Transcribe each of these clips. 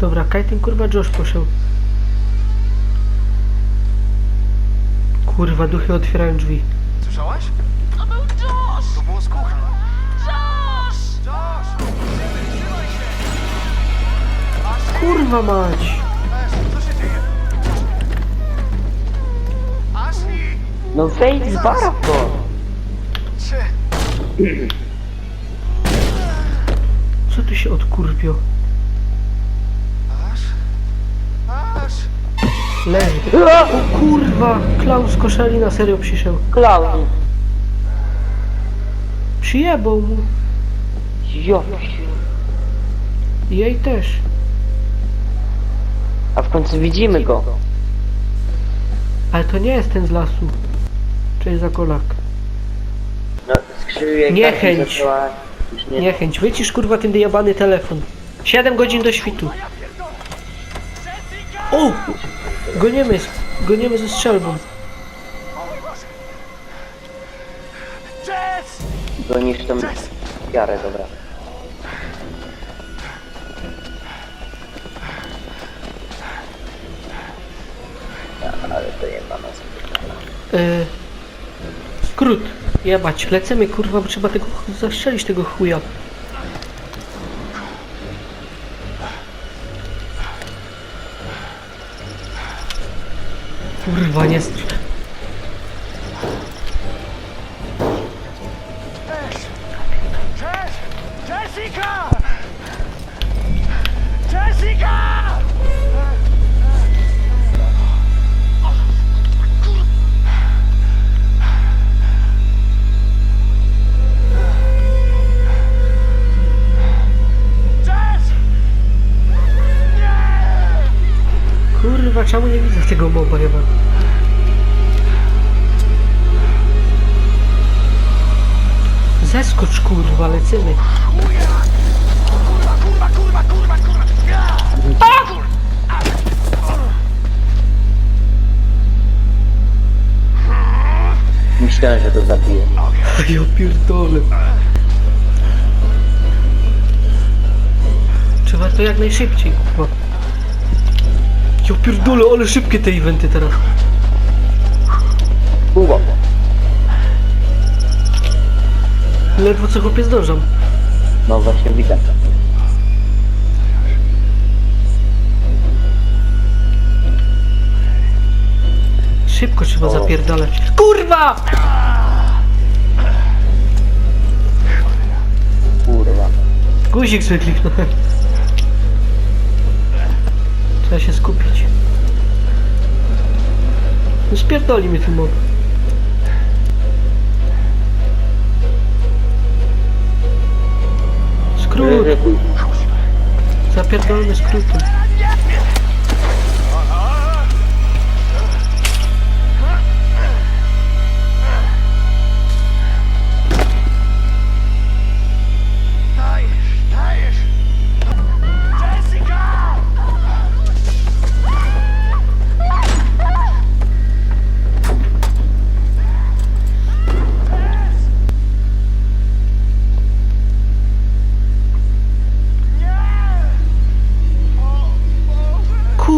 Dobra, kaj ten kurwa Josh poszedł? Kurwa, duchy otwierają drzwi. Słyszałaś? To był Josh! To było z kuchni. Josh! Josh! Trzymaj się! Ashley! Kurwa mać! No wejdź z bara w to! Co tu się odkurwio? Leży. O kurwa! Klaus koszali na serio przyszedł. Klaun! Przyjebał mu. I jej też. A w końcu widzimy go. Ale to nie jest ten z lasu. Cześć za kolak. No, skrzywię Niechęć. Już nie. Niechęć, wycisz kurwa ten diabany telefon. 7 godzin do świtu. O! Goniemy, z- goniemy ze strzelbą. Gonisz tą wiarę, dobra. Ja, ale to jeba nas. Yy, skrót. Jebać, lecimy kurwa, bo trzeba tego zastrzelić tego chuja. Kurwa, nie str... Jess! Jessica! Jessica! Kurwa, czemu nie widzę tego moba jeba? Zeskocz kurwa, lecimy. Kurwa, kurwa, kurwa, kurwa, kurwa! Ja! Myślałem, że to zabije. Ja pierdolę. Trzeba to jak najszybciej, kurwa. Ja pierdolę, ale szybkie te eventy teraz. Długo. Ledwo co chłopie zdążam. No właśnie widzę. Szybko trzeba O. zapierdalać. Kurwa! Kurwa. Guzik sobie kliknąłem. Trzeba się skupić. No spierdoli mnie ten Tá pegando, escuta.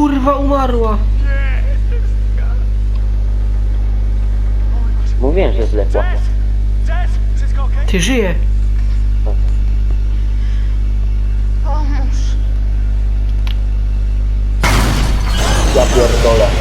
Kurwa umarła! Mówiłem, że zlekła. Jess! Jess! Wszystko okej? Ty żyje! Pomóż! Ja pierdolę.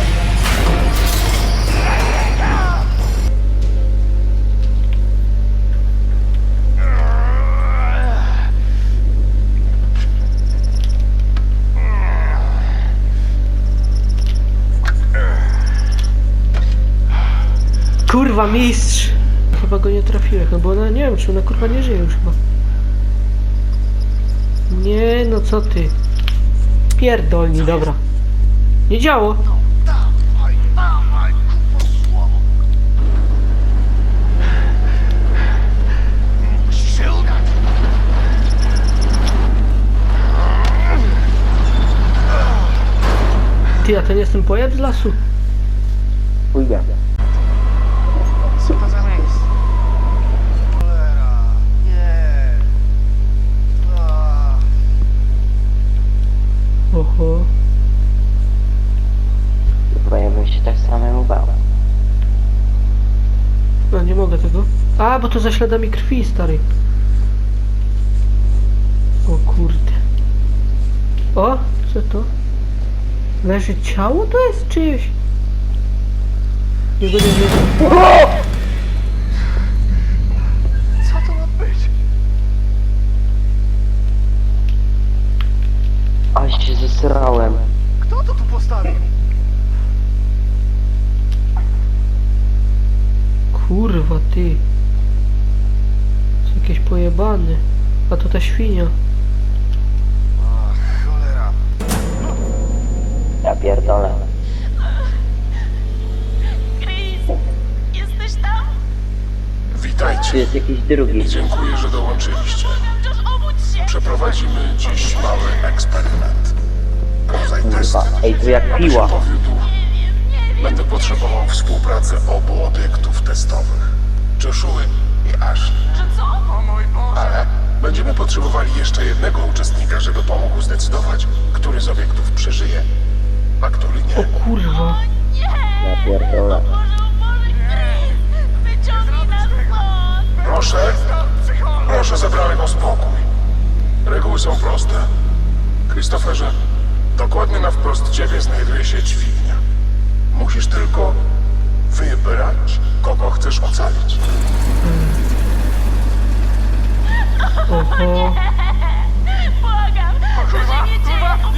Mistrz! Chyba go nie trafiłem, no bo ona nie wiem czy ona kurwa nie żyje już chyba. Nie no co ty? Pierdolni, dobra. Nie działo! Ty, a to nie jest ten pojazd z lasu? Pójdę. Oho. Chyba ja bym się tak samemu bał. No nie mogę tego. A, bo to za śladami krwi, stary. O kurde. O, co to? Leży ciało to jest czyjeś? Nie wiem. Co to ma być? Zesrałem. Kto to tu postawił? Kurwa ty. To jakieś pojebane. A to ta świnia. Ach, cholera. Ja pierdolę. Chris, jesteś tam? Tu Witajcie. jest jakiś drugi. Dziękuję, że dołączyliście. Obudź się! Przeprowadzimy dziś mały eksperyment. Testu. Kurwa, ej, to jak piła. powiódł, będę potrzebował współpracy obu obiektów testowych. Joshua i Ashley. Że co? O mój Boże. Ale będziemy potrzebowali jeszcze jednego uczestnika, żeby pomógł zdecydować, który z obiektów przeżyje, a który nie. O kurwa. Nie! Ja pierdolę. O Boże, o Boże, Chris! Wyciągnij nas stąd! Proszę, proszę zebranego o spokój. Reguły są proste. Christopherze, dokładnie na wprost ciebie znajduje się dźwignia. Musisz tylko wybrać, kogo chcesz ocalić. Oho. Błagam! To się nie dzieje! O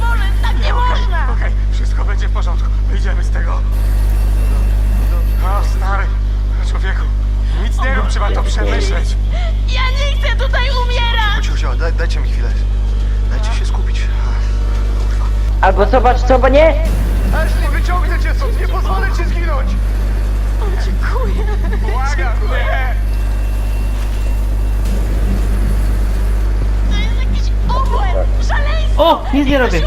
Boże, tak nie można! Okej, wszystko będzie w porządku. Wyjdziemy z tego. O, stary. Człowieku. Nic nie rób, trzeba to przemyśleć. Ja nie chcę tutaj umierać! Ciuzio, daj, dajcie mi chwilę. Dajcie się skupić. Kurwa. Albo zobacz co, bo nie? Ashley, wyciągnę cię stąd, nie pozwolę ci zginąć. O, dziękuję! Błagam, nie. To jest jakiś obłęd! Szaleństwo! O, nic nie robię.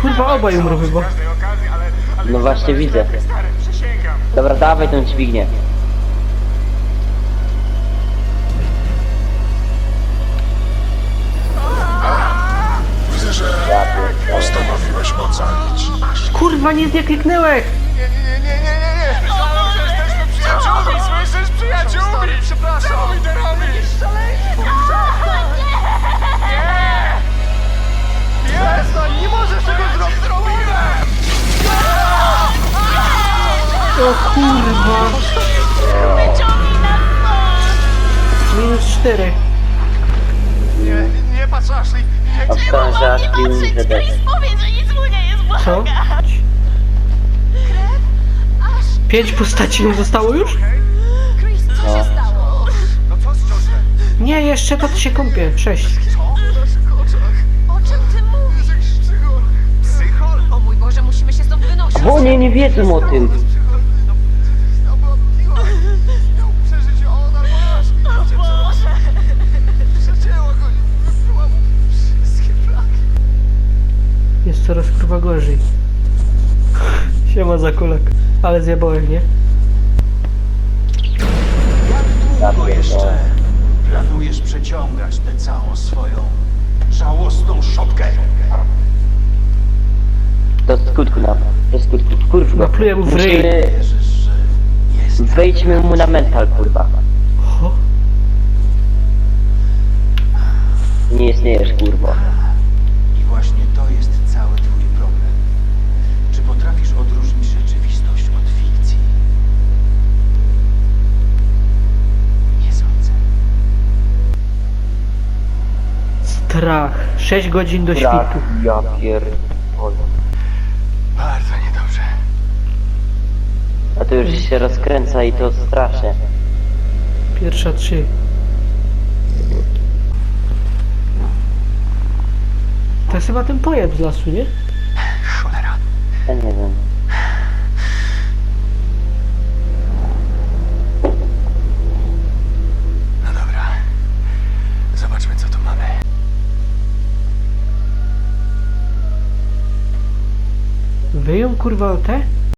Kurwa, obaj umrą chyba. No właśnie widzę. Dobra, dawaj tą dźwignię. Widzę, że postanowiłeś ocalić. Kurwa, nie kliknęłeś! O kurwa. Wyciągnij nas stąd! Minus 4. Nie, nie patrz, Ashley. Nie, Nie aż nie pił mi patrzeć! zadać. Chris, powiedz, że nic mu nie jest, Co? błagam! Krew? Aż... Pięć postaci nam zostało już? Chris, co No. się stało? No co z? Nie, jeszcze to się kąpię. Sześć. Co? W naszych oczach. O czym ty mówisz? Psychol? O mój Boże, musimy się stąd wynosić! Bo oni nie wiedzą o tym. Coraz kurwa gorzej. Siema za kolak. Ale zjebałem, nie? Ja Długo jeszcze planujesz przeciągać tę całą swoją żałosną szopkę? Do skutku nam. Do skutku. Kurwa. Napluję mu w ryj. Musimy... Wierzysz, że jest Wejdźmy mu na mental, kurwa. Oho. Nie istniejesz, kurwa. Strach. 6 godzin do Tak, świtu. ja pierdolę. Bardzo niedobrze. A to już się rozkręca i to strasznie. Pierwsza trzy. To jest chyba ten pojeb z lasu, nie? Cholera. Ja nie wiem. Wyją kurwa o te?